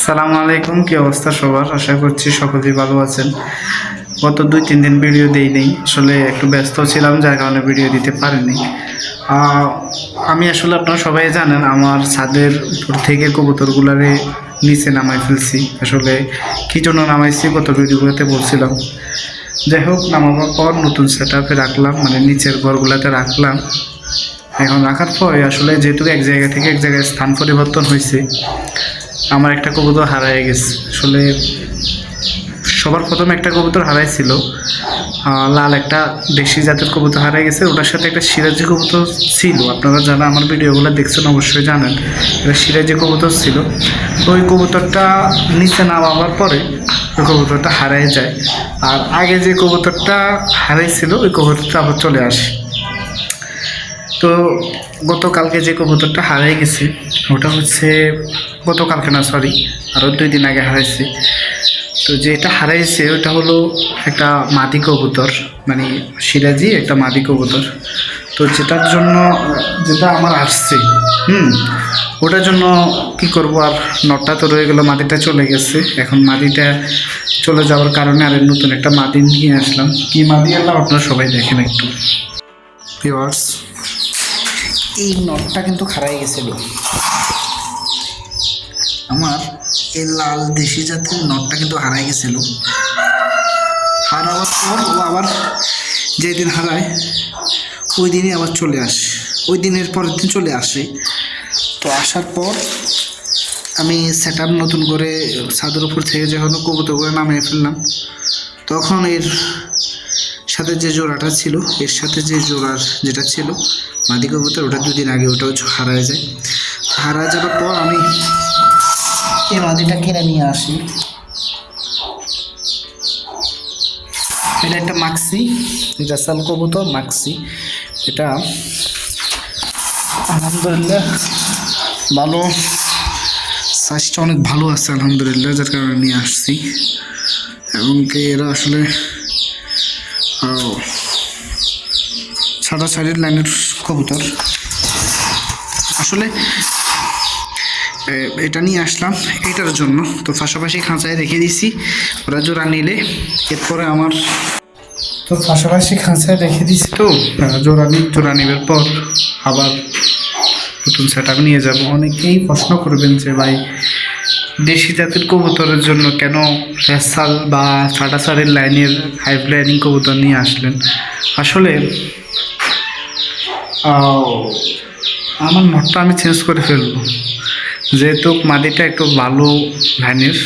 সালামু আলাইকুম, কি অবস্থা সবার? আশা করছি সকলেই ভালো আছেন। গত দুই, তিন দিন ভিডিও দেই নেই আসলে একটু ব্যস্ত ছিলাম, যার কারণে ভিডিও দিতে পারিনি। আমি আসলে, আপনারা সবাই জানেন, আমার ছাদের উপর থেকে কবুতরগুলারে নিচে নামাই ফেলছি। আসলে কী জন্য নামাইছি, গত ভিডিওগুলোতে বলছিলাম। যাই হোক, নামাবার পর নতুন সেট রাখলাম মানে নিচের ঘরগুলোতে রাখলাম। এখন রাখার পরে, আসলে যেহেতু এক জায়গা থেকে এক জায়গায় স্থান পরিবর্তন হয়েছে আমার একটা কবুতর হারায় গেছে। আসলে সবার প্রথম একটা কবুতর হারাইছিল। লাল একটা দেশি জাতের কবুতর হারাই গেছে। ওটার সাথে একটা সিরাজি কবুতর ছিল। আপনারা যারা আমার ভিডিওগুলো দেখছেন অবশ্যই জানেন, এটা সিরাজি কবুতর ছিল। তো ওই কবুতরটা নিচে নামাবার পরে ওই কবুতরটা হারাই যায়। আর আগে যে কবুতরটা হারাইছিল, ওই কবুতরটা আবার চলে আসে। তো গতকালকে যে কবুতরটা হারাই গেছে, ওটা হচ্ছে গতকালকে না সরি আরও দুই দিন আগে হারাইছে। তো যেটা হারাইছে, ওটা হলো একটা মাদি কবুতর মানে সিরাজি একটা মাদি কবুতর। তো যেটার জন্য, যেটা আমার আসছে, হুম, ওটার জন্য কি করব আর, নটটা তো রয়ে গেল, মাদিটা চলে গেছে। এখন মাদিটা চলে যাওয়ার কারণে আর নতুন একটা মাদি নিয়ে আসলাম। কি মাদি এলাম আপনারা সবাই দেখেন একটু। ভিওয়ার্স এই নটটা কিন্তু খারাই গেছিল। আমার এই লাল দেশি জাতের নটটা কিন্তু হারাই গেছিল। হারাবার পর ও আবার যেদিন হারায়, ওই দিনই আবার চলে আসে। ওই দিনের পরের দিন চলে আসে। তো আসার পর আমি সেট নতুন করে ছাদের উপর থেকে যখন কবুতর করে নামিয়ে ফেললাম, তখন এর সাথে যে জোড়াটা ছিল, এর সাথে যে জোড়ার যেটা ছিল, মাদি কবুতর, ওটা দুদিন আগে ওটাও হারায় যায়। হারায় যাওয়ার পর আমি এই মাদিটা কিনে নিয়ে আসি। এটা একটা মাক্সি, এটা সাল কবুতর মাক্সি। এটা আলহামদুলিল্লাহ ভালো সাইজটা অনেক ভালো আছে, আলহামদুলিল্লাহ, যার কারণে নিয়ে আসছি। এবং কি এরা আসলে সাদা সাইডের লাইনের কবুতর। আসলে এটা নিয়ে আসলাম এটার জন্য। তো পাশাপাশি খাঁচায় রেখে দিছি, ওরা জোড়া নিলে। এরপরে আমার তো পাশাপাশি খাঁচায় রেখে দিছি তো জোড়া নি জোড়া নেবার পর আবার নতুন সেট নিয়ে যাব। অনেকেই প্রশ্ন করবেন যে, ভাই দেশি জাতের কবুতরের জন্য কেন রেসাল বা সাটাসারের লাইনের হাই লাইনিং কবুতর নিয়ে আসলেন? আসলে আমার নটটা আমি চেঞ্জ করে ফেলব। যেহেতু মাদিটা একটু ভালো লাইনের,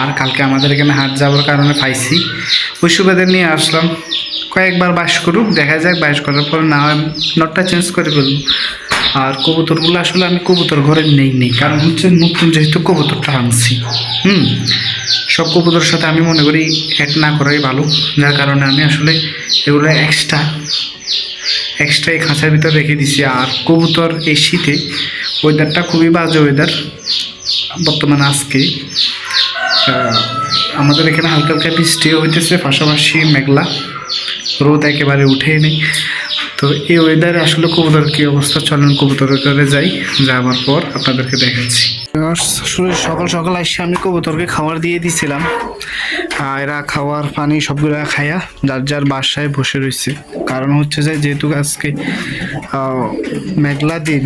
আর কালকে আমাদের এখানে হাট যাওয়ার কারণে পাইছি। ওই সুবাদে নিয়ে আসলাম। কয়েকবার বাস করুক, দেখা যাক বাস করার পর না নটটা চেঞ্জ করে ফেলব। আর কবুতরগুলো আসলে আমি কবুতর ঘরে নেই নেই। কারণ হচ্ছে নতুন যেহেতু কবুতরটা আনছি, হুম? সব কবুতরের সাথে আমি মনে করি অ্যাড না করাই ভালো। যার কারণে আমি আসলে এগুলো এক্সট্রা এক্সট্রা এই খাঁচার ভিতর রেখে দিছি। আর কবুতর এই শীতে ওয়েদারটা খুবই বাজে ওয়েদার বর্তমানে আজকে। আমাদের এখানে হালকা হালকা বৃষ্টিও হইতেছে, পাশাপাশি মেঘলা। রোদ একেবারে উঠেই নেই। তো এই ওয়েদারে আসলে কবুতর কী অবস্থা? চলেন কবুতরের করে যাই, যাওয়ার পর আপনাদেরকে দেখাচ্ছি। সকাল সকাল এসে আমি কবুতরকে খাবার দিয়ে দিছিলাম। এরা খাওয়ার পানি সবগুলো খায়া যার যার বাসায় বসে রয়েছে কারণ হচ্ছে যে, যেহেতু আজকে মেঘলা দিন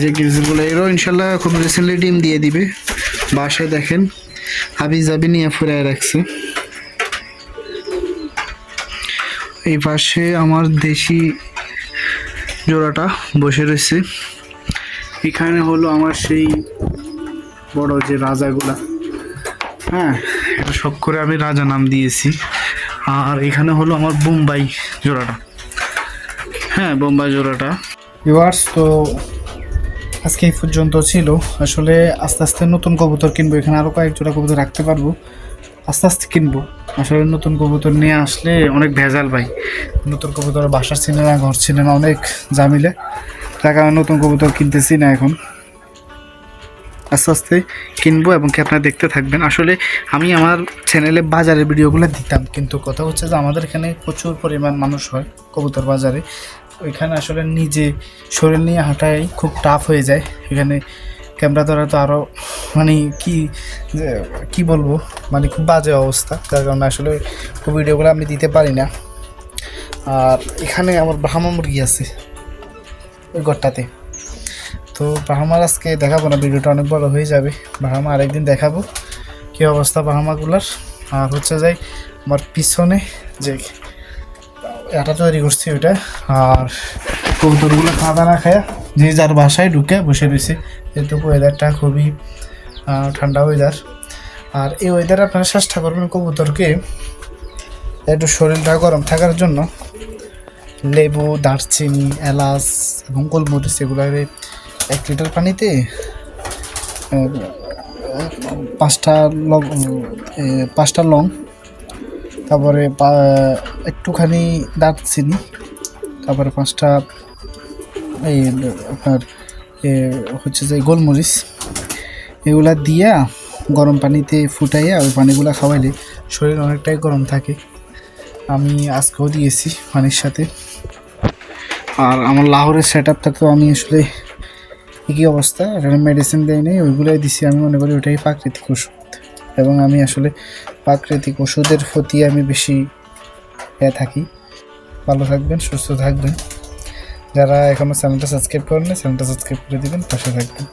যে গির্জগুলো, এরাও ইনশাল্লাহ খুব রিসেন্টলি ডিম দিয়ে দিবে। বাসায় দেখেন হাবি নিয়ে ফুরায় রাখছে। এই পাশে আমার দেশি জোড়াটা বসে রয়েছে। এখানে হলো আমার সেই বড় যে রাজাগুলা। হ্যাঁ এটা শখ করে আমি রাজা নাম দিয়েছি। আর এখানে হলো আমার বোম্বাই জোড়াটা। হ্যাঁ বোম্বাই জোড়াটা। ভিউয়ার্স তো আজকে এই পর্যন্ত ছিল। আসলে আস্তে আস্তে নতুন কবুতর কিনবো, এখানে আরও কয়েক জোড়া কবুতর রাখতে পারব। আস্তে আস্তে কিনবো। আসলে নতুন কবুতর নিয়ে আসলে অনেক ভেজাল ভাই। নতুন কবুতর বাসার সিনেমা, ঘর সিনেমা অনেক জামিলে তার কারণে নতুন কবুতর কিনতেছি না এখন। আস্তে আস্তে কিনবো এবং কি আপনারা দেখতে থাকবেন। আসলে আমি আমার চ্যানেলে বাজারে ভিডিওগুলো দিতাম, কিন্তু কথা হচ্ছে যে আমাদের এখানে প্রচুর পরিমাণ মানুষ হয় কবুতর বাজারে। ওইখানে আসলে নিজে শরীর নিয়ে হাঁটাই খুব টাফ হয়ে যায়। এখানে ক্যামেরা ধরা তো আরও মানে কি কি বলব মানে খুব বাজে অবস্থা। যার কারণে আসলে ভিডিওগুলো আমি দিতে পারি না। আর এখানে আমার ব্রাহ্মা মুরগি আছে, ওই ঘরটাতে। তো ব্রাহ্মার আজকে দেখাবো না, ভিডিওটা অনেক বড় হয়ে যাবে। ব্রাহ্মা আরেকদিন দেখাবো কী অবস্থা ব্রাহ্মাগুলার আর হচ্ছে যাই, আমার পিছনে যে এটা তৈরি করছি ওইটা, আর কবুতরগুলো খাওয়া না খায় যে যার বাসায় ঢুকে বসে রয়েছে। যেহেতু ওয়েদারটা খুবই ঠান্ডা ওয়েদার আর এই ওয়েদারে আপনারা চেষ্টা করবেন কবুতরকে একটু শরীরটা গরম থাকার জন্য। লেবু, দারচিনি, এলাচ এবং গোলমরিচ এগুলারে এক লিটার পানিতে পাঁচটা লং পাঁচটা লং, তারপরে একটুখানি দারচিনি, তারপরে পাঁচটা এই আপনার হচ্ছে যে গোলমরিচ, এগুলা দিয়া গরম পানিতে ফুটাইয়া ওই পানিগুলো খাওয়াইলে শরীর অনেকটাই গরম থাকে। আমি আজকেও দিয়েছি পানির সাথে। আর আমার লাহোরের সেট আপটা তো আমি আসলে একই অবস্থা, এখানে মেডিসিন দেয় নেই, ওইগুলোই দিছি, আমি মনে করি ওটাই প্রাকৃতিক ওষুধ। এবং আমি আসলে প্রাকৃতিক ওষুধের প্রতি আমি বেশি এ থাকি। ভালো থাকবেন, সুস্থ থাকবেন। যারা এখনও চ্যানেলটা সাবস্ক্রাইব করেন চ্যানেলটা সাবস্ক্রাইব করে দিবেন পাশে থাকবেন।